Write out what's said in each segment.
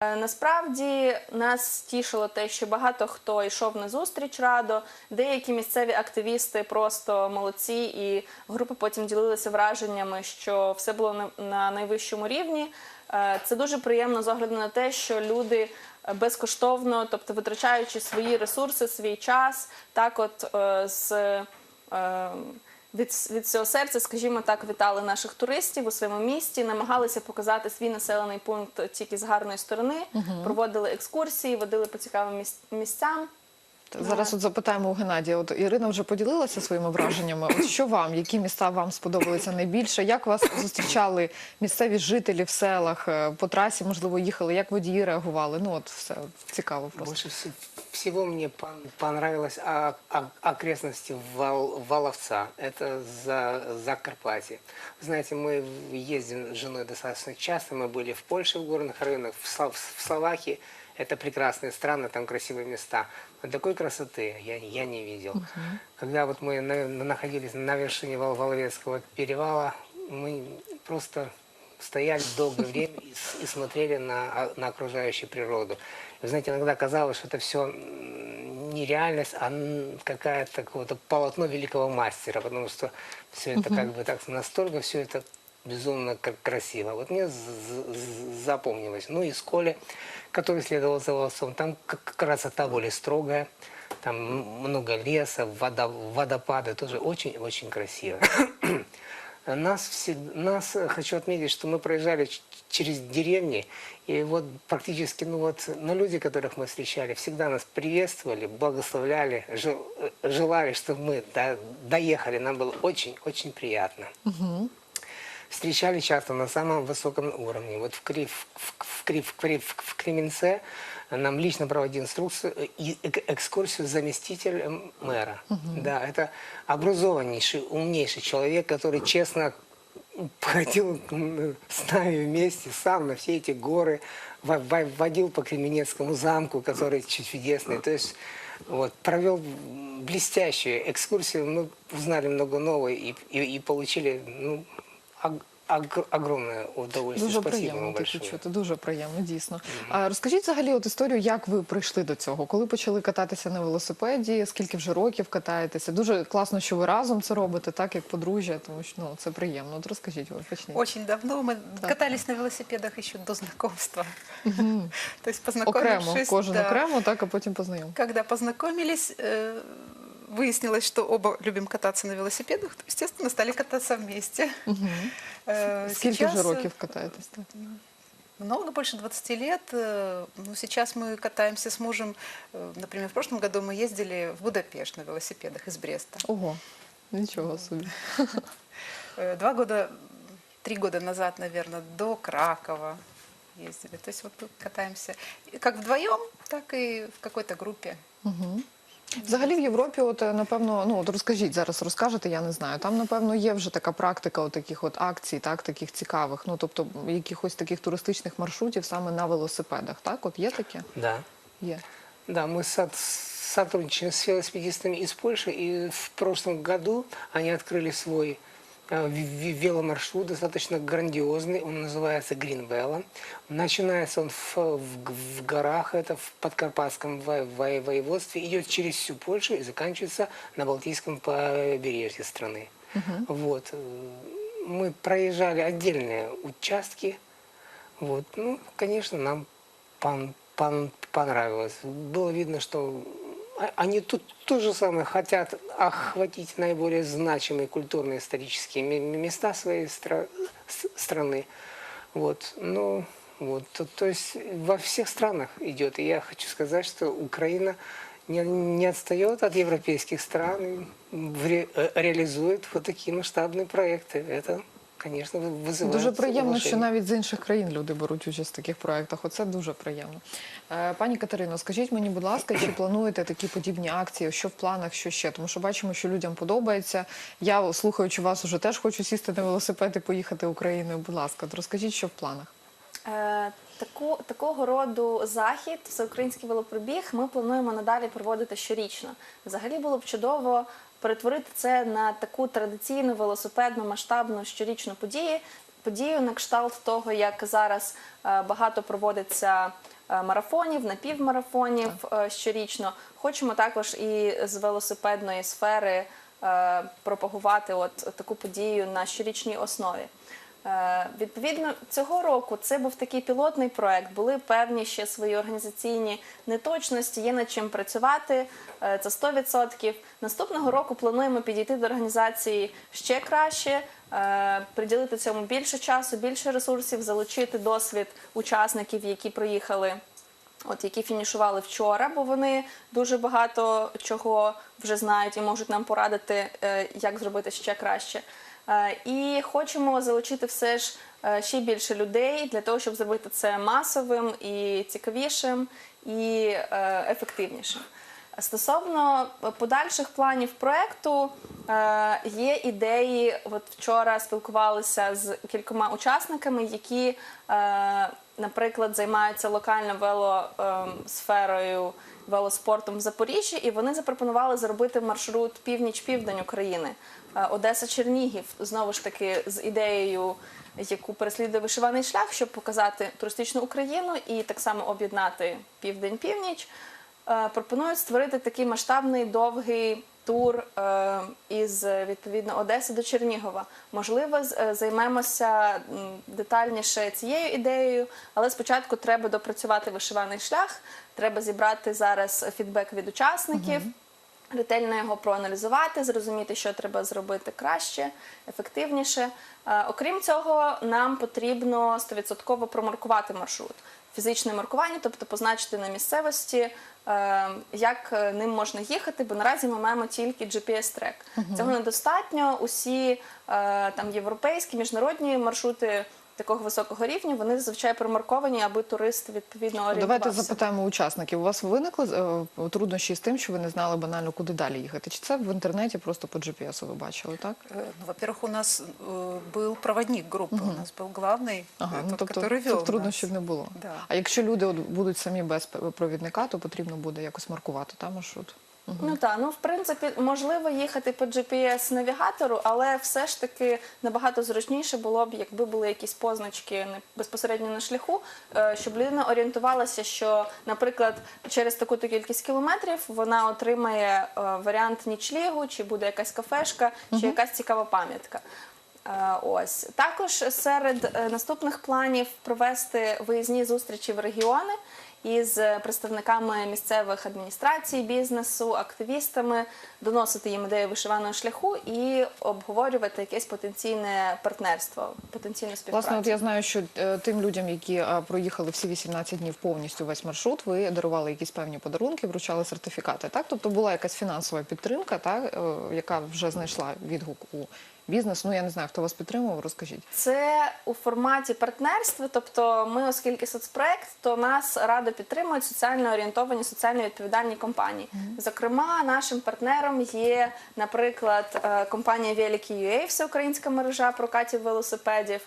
Е, Насправді нас тішило те, що багато хто йшов на зустріч радо. Деякі місцеві активісти просто молодці, і групи потім ділилися враженнями, що все було на, на найвищому рівні. Е, Це дуже приємно з огляду на те, що люди е, безкоштовно, тобто витрачаючи свої ресурси, свій час, так от з. Від, від цього серця, скажімо так, вітали наших туристів у своєму місті, намагалися показати свій населений пункт тільки з гарної сторони, проводили екскурсії, водили по цікавим міс- місцям. Зараз от запитаємо у Геннадія. От Ірина вже поділилася своїми враженнями. От що вам, які міста вам сподобалися найбільше? Як вас зустрічали місцеві жителі в селах? Е, По трасі, можливо, їхали? Як водії реагували? Ну от все от цікаво просто. Больше вс- всего мне пон- понравилось о- о- окрестности Вал- Валовца. Это за Закарпатье. Знаете, мы ездим с женой достаточно часто. Мы были в Польше в горных районах, в, Слов- в Словакии. Это прекрасные страны, там красивые места. Но такой красоты я, я не видел. Когда вот мы на- находились на вершине Вол- Воловецкого перевала, мы просто стояли долгое время и, и смотрели на, на окружающую природу. Вы знаете, иногда казалось, что это все не реальность, а какая-то какое-то полотно великого мастера, потому что все это как бы так настолько все это безумно кра- красиво. Вот мне запомнилось. Ну и Сколе, который следовал за волосом, там красота более строгая, там много леса, вода, водопады, тоже очень-очень красиво. Нас, нас, э, хочу отметить, что мы проезжали через деревни, и вот практически, ну вот, ну, люди, которых мы встречали, всегда нас приветствовали, благословляли, жел- э, желали, чтобы мы до- доехали. Нам было очень-очень приятно. Встречали часто на самом высоком уровне. Вот в, Кри- в, в, в, Кри- в, Кри- в- Кременце нам лично проводил инструкцию э, и эк- экскурсию заместитель м, мэра. Да, это образованнейший, умнейший человек, который честно ходил м, с нами вместе, сам на все эти горы, во- во- водил по Кременецкому замку, который чу- чудесный. То есть вот, провел блестящую экскурсию, мы узнали много нового и, и, и получили ну, ог- ог- огромное удовольствие. Дуже Спасибо приємно вам таке чути, дуже приємно, дійсно. А розкажіть взагалі от історію, як ви прийшли до цього? Коли почали кататися на велосипеді? Скільки вже років катаєтеся? Дуже класно, що ви разом це робите, так як подружжя, тому що ну це приємно. От розкажіть, ви почніть. Очень давно мы катались на велосипедах еще до знакомства. То есть познакомившись... Окремо, кожен да, окремо, так а потім познайом. Когда познакомились, э, выяснилось, что оба любим кататься на велосипедах, то, естественно, стали кататься вместе. Э, Скільки сейчас, вже э, років катаєтесь? Так? Много, больше 20 лет. Э, Ну, сейчас мы катаемся с мужем. э, Например, в прошлом году мы ездили в Будапешт на велосипедах из Бреста. Ого, нічого собі. Э, Два года, три года назад, наверное, до Кракова ездили. То есть вот тут катаемся и как вдвоем, так и в какой-то группе. Взагалі в Європі, от е, напевно, ну от розкажіть зараз, розкажете, я не знаю. Там напевно є вже така практика от таких от акцій, так таких цікавих. Ну тобто якихось таких туристичних маршрутів саме на велосипедах. Так, от є таке? Да. Є. Да, мы со- сотрудничаем с велосипедистами из Польши, и в прошлом году они открыли свой э, в- в- веломаршрут, достаточно грандиозный, он называется Гринвелла. Начинается он в, в, в горах, это в Подкарпатском во- во- воеводстве, идет через всю Польшу и заканчивается на Балтийском побережье страны. Вот. э, Мы проезжали отдельные участки, вот. Ну, конечно, нам пон- пон- понравилось. Было видно, что они тут то же самое хотят охватить наиболее значимые культурно-исторические ме- места своей стра- с- страны. Вот. Ну, вот. То, то есть во всех странах идет. И я хочу сказать, что Украина не, не отстает от европейских стран и вре- э, реализует вот такие масштабные проекты. Это, конечно, вызывает Дуже приємно, що навіть з інших країн люди беруть участь в таких проєктах. Оце дуже приємно. Е, Пані Катерино, скажіть мені, будь ласка, чи плануєте такі подібні акції? Що в планах, що ще? Тому що бачимо, що людям подобається. Я, слухаючи вас, уже теж хочу сісти на велосипед і поїхати Україною. Будь ласка, розкажіть, що в планах. Е, Таку, такого роду захід, всеукраїнський велопробіг, ми плануємо надалі проводити щорічно. Взагалі було б чудово перетворити це на таку традиційну велосипедну масштабну щорічну подію, подію на кшталт того, як зараз е, багато проводиться е, марафонів, напівмарафонів е, щорічно. Хочемо також і з велосипедної сфери пропагувати от таку подію на щорічній основі. Е, Відповідно, цього року це був такий пілотний проект. Були певні ще свої організаційні неточності, є над чим працювати. е, Це 100%. Наступного року плануємо підійти до організації ще краще, е, приділити цьому більше часу, більше ресурсів, залучити досвід учасників, які проїхали от які фінішували вчора, бо вони дуже багато чого вже знають і можуть нам порадити, як зробити ще краще. Е, І хочемо залучити все ж е, ще більше людей для того, щоб зробити це масовим і цікавішим і е, ефективнішим. Стосовно подальших планів проекту е, є ідеї. От вчора спілкувалися з кількома учасниками, які, е, наприклад, займаються локально велосферою, велоспортом в Запоріжжі, і вони запропонували зробити маршрут північ-південь України, е, Одеса-Чернігів, знову ж таки з ідеєю. Яку переслідує вишиваний шлях, щоб показати туристичну Україну і так само об'єднати південь-північ е, пропонують створити такий масштабний довгий тур е, із відповідно Одеси до Чернігова. Можливо, е, займемося детальніше цією ідеєю, але спочатку треба допрацювати вишиваний шлях. Треба зібрати зараз фідбек від учасників. Ретельно його проаналізувати, зрозуміти, що треба зробити краще, ефективніше. Е, Окрім цього, нам потрібно 100% промаркувати маршрут. Фізичне маркування, тобто позначити на місцевості, е, як е, ним можна їхати, бо наразі ми маємо тільки GPS-трек. Цього недостатньо. Усі е, там європейські, міжнародні маршрути такого високого рівня, вони зазвичай промарковані, аби турист відповідно орієнтувався. Давайте запитаємо учасників. У вас виникли е, труднощі з тим, що ви не знали банально, куди далі їхати? Чи це в інтернеті просто по GPS ви бачили, так? Э, Ну, во-первых, у нас э, был проводник группы, у нас был главный, Ага, э, ну тот, тобто который вел цих труднощів нас. не було. Да. А якщо люди от будуть самі без провідника, то потрібно буде якось маркувати та маршрут. Ну так, ну в принципі, можливо їхати по GPS-навігатору, але все ж таки набагато зручніше було б, якби були якісь позначки безпосередньо на шляху, е, щоб людина орієнтувалася, що, наприклад, через таку-то кількість кілометрів вона отримає е, варіант нічлігу, чи буде якась кафешка, чи якась цікава пам'ятка. Е, Ось також серед е, наступних планів провести виїзні зустрічі в регіони із представниками місцевих адміністрацій, бізнесу, активістами, доносити їм ідею вишиваного шляху і обговорювати якесь потенційне партнерство, потенційну співпрацю. Власне, от я знаю, що е, тим людям, які проїхали всі 18 днів повністю весь маршрут, ви дарували якісь певні подарунки, вручали сертифікати. Так, тобто була якась фінансова підтримка, так, яка вже знайшла відгук у бізнес. Ну я не знаю, хто вас підтримував, розкажіть. Це у форматі партнерства. Тобто, ми, оскільки соцпроект, то нас радо підтримують соціально орієнтовані, соціально відповідальні компанії. Зокрема, нашим партнером є, наприклад, е, компанія Великий.UA, всеукраїнська мережа прокатів велосипедів.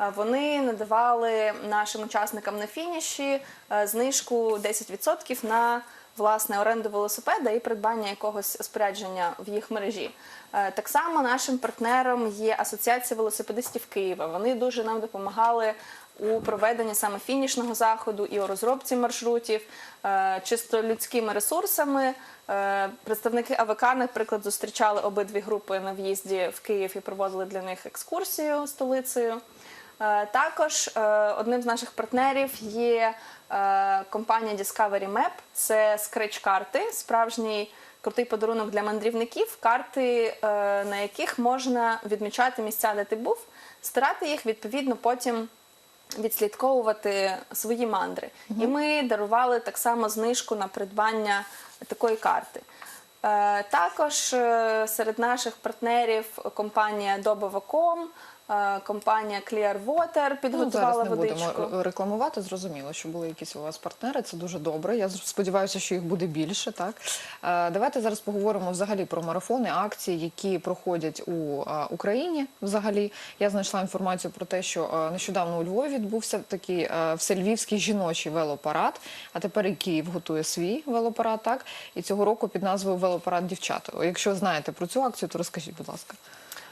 Е, Вони надавали нашим учасникам на фініші е, знижку 10% на власне оренду велосипеда і придбання якогось спорядження в їх мережі. Е, Так само нашим партнером є Асоціація велосипедистів Києва. Вони дуже нам допомагали у проведенні саме фінішного заходу і у розробці маршрутів, е, чисто людськими ресурсами. Е, Представники АВК, наприклад, зустрічали обидві групи на в'їзді в Київ і проводили для них екскурсію столицею. Е, Також е, одним з наших партнерів є е, компанія Discovery Map. Це скреч-карти, справжній крутий подарунок для мандрівників, карти, на яких можна відмічати місця, де ти був, старати їх відповідно потім відслідковувати свої мандри. І ми дарували так само знижку на придбання такої карти. Е, Також серед наших партнерів компанія Добова.com, компанія Clearwater Ну, підготувала зараз не водичку. будемо рекламувати. Зрозуміло, що були якісь у вас партнери. Це дуже добре. Я сподіваюся, що їх буде більше. Так Е, давайте зараз поговоримо взагалі про марафони, акції, які проходять у е, Україні. Взагалі, я знайшла інформацію про те, що е, нещодавно у Львові відбувся такий е, всельвівський жіночий велопарад. А тепер і Київ готує свій велопарад. Так і цього року під назвою Велопарад дівчат. Якщо знаєте про цю акцію, то розкажіть, будь ласка.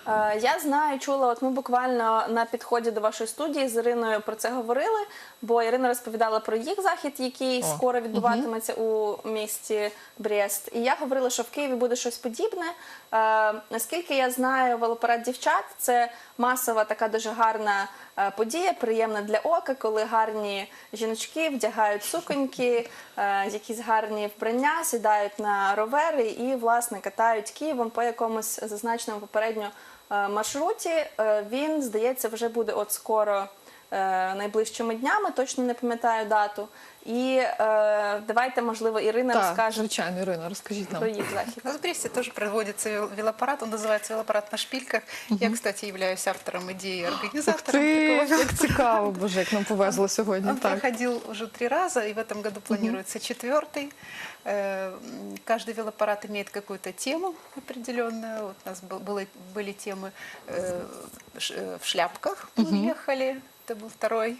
Е, Я знаю, чула, от ми буквально на підході до вашої студії з Іриною про це говорили, бо Ірина розповідала про їх захід, який О, скоро відбуватиметься у місті Брест. І я говорила, що в Києві буде щось подібне. Е, Наскільки я знаю, велопарад дівчат це масова така дуже гарна е, подія, приємна для ока, коли гарні жіночки вдягають суконьки, е, якісь гарні вбрання, сідають на ровери і власне катають Києвом по якомусь зазначеному попередньо маршруті. Е, Він, здається, вже буде от скоро е, найближчими днями, точно не пам'ятаю дату. І е, давайте, можливо, Ірина Так, розкаже звичайно, Ірина, розкажіть нам. про їх захід. У нас в Бресте тоже проводится вел- велопарад, он называется «Велопарад на шпильках». Я, кстати, являюсь автором идеи и Ух организатором ти, такого як цікаво, боже, як нам повезло сьогодні. Он Так. проходил уже три раза, и в этом году планируется четвертый. Э, м, Каждый велопарад имеет какую-то тему определенную. Вот у нас был- было- были темы э, ш- э, в шляпках, мы ехали, это был второй.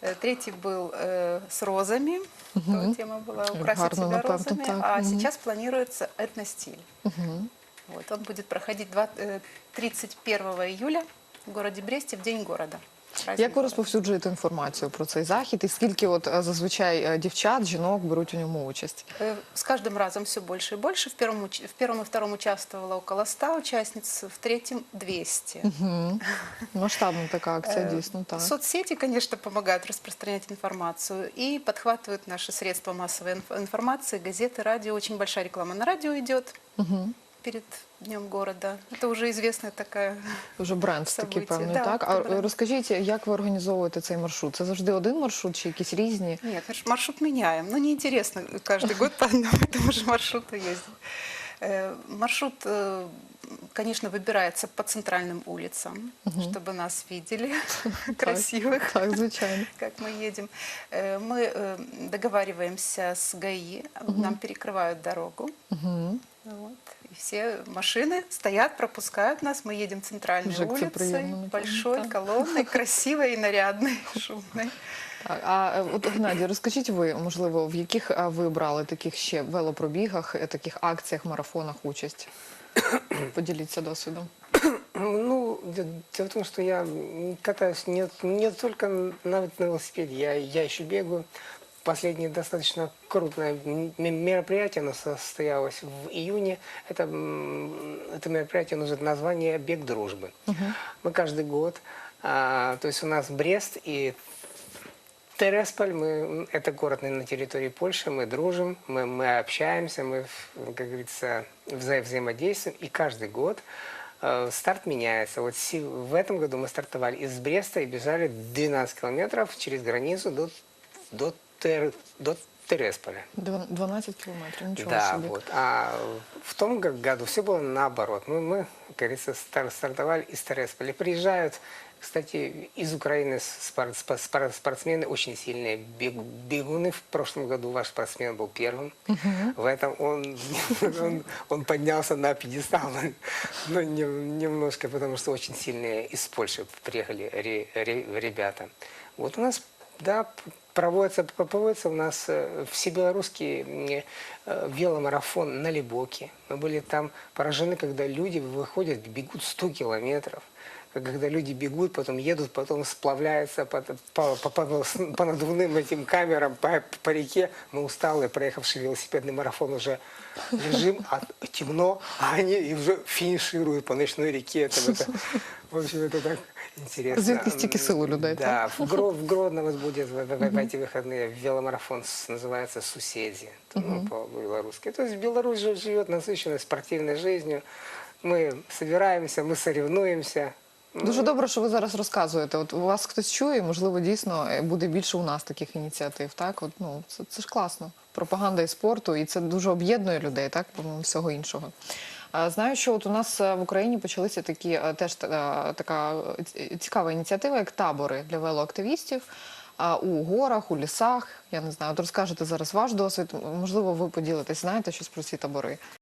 Э, Третий был э, с розами, то тема была «Украсить Гарно, себя напевно, розами». так. А Мгм. сейчас планируется этностиль. Вот, он будет проходить два- э, 31 июля в городе Бресте в День города. Праздник Як ви города. розповсюджуєте інформацію про цей захід і скільки от е, зазвичай е, дівчат, жінок беруть у ньому участь? Э, С каждым разом все больше и больше. В первом, уч- в первом и втором участвовало около 100 участниц, в третьем 200. Масштабна така акція, Э, дійсно так. Соцсети, конечно, помогают распространять информацию и подхватывают наши средства массовой инф- информации, газеты, радио. Очень большая реклама на радио идет перед Днем города. Это уже известная такая Вже бренд такий событие. певний, Да, так? це А бренд. розкажіть, як ви організовуєте цей маршрут? Це завжди один маршрут чи якісь різні? Нет, марш- маршрут меняем. Ну, неинтересно каждый год по одному и тому же маршруту ездить. Э, Маршрут, э, конечно, выбирается по центральным улицам, чтобы нас видели красивых, Так, звичайно. как мы едем. Э, Мы э, договариваемся с ГАИ, нам перекрывают дорогу. Вот. И все машины стоят, пропускают нас. Мы едем центральной Жик, это улицей, приятно, напомню, большой да. колонной, красивой и нарядной, шумной. Так, а е, от Геннадій, розкажіть ви, можливо, в яких е, ви брали таких ще велопробігах, е, таких акціях, марафонах участь? Поділіться досвідом. Ну, де- дело в том, что я м, катаюсь не, не только на, на велосипеде, я, я еще бегаю. Последнее достаточно крупное мероприятие, оно состоялось в июне. Это, это мероприятие носит название «Бег дружбы». Мы каждый год, а, то есть у нас Брест и Тересполь, мы, это город на, территории Польши, мы дружим, мы, мы общаемся, мы, как говорится, вза взаимодействуем. И каждый год э, старт меняется. Вот в этом году мы стартовали из Бреста и бежали 12 километров через границу до, до, Тер- до Тересполя. Дв- 12 кілометрів, нічого Да, собі. вот. А в том г- году все было наоборот. Мы, мы как говорится, стар- стартовали из Тересполя. Приезжают, кстати, из Украины спор- спор- спор- спортсмены очень сильные. Бег- Бегуны. В прошлом году ваш спортсмен был первым. В этом он, он, он поднялся на пьедестал. Но не- немножко, потому что очень сильные из Польши приехали ре- ре- ребята. Вот у нас да, п- проводится, п- проводится у нас э, всебелорусский м, э, веломарафон на Либоке. Мы были там поражены, когда люди выходят, бегут 100 километров. Когда люди бегут, потом едут, потом сплавляются по, по, по- по- по надувным этим камерам по, по реке. Мы усталые, проехавший велосипедный марафон уже лежим, а темно, а они и уже финишируют по ночной реке. Это, это, в общем, это так интересно. Звідки стільки сил у людей, Да, в, Гро- в Гродно вот будет в, в- в эти выходные веломарафон с- называется «Суседи», ну, по-белорусски. То есть Беларусь жи- живет насыщенной спортивной жизнью. Мы собираемся, мы соревнуемся. Дуже добре, що ви зараз розказуєте. От у вас хтось чує, можливо, дійсно е, буде більше у нас таких ініціатив. Так, от ну це, це ж класно. Пропаганда і спорту, і це дуже об'єднує людей, так помимо всього іншого. Знаю, що от у нас е, в Україні почалися такі е, теж така цікава ініціатива, як табори для велоактивістів. У горах, у лісах, я не знаю, от розкажете зараз ваш досвід. Можливо, ви поділитесь, знаєте щось про ці табори?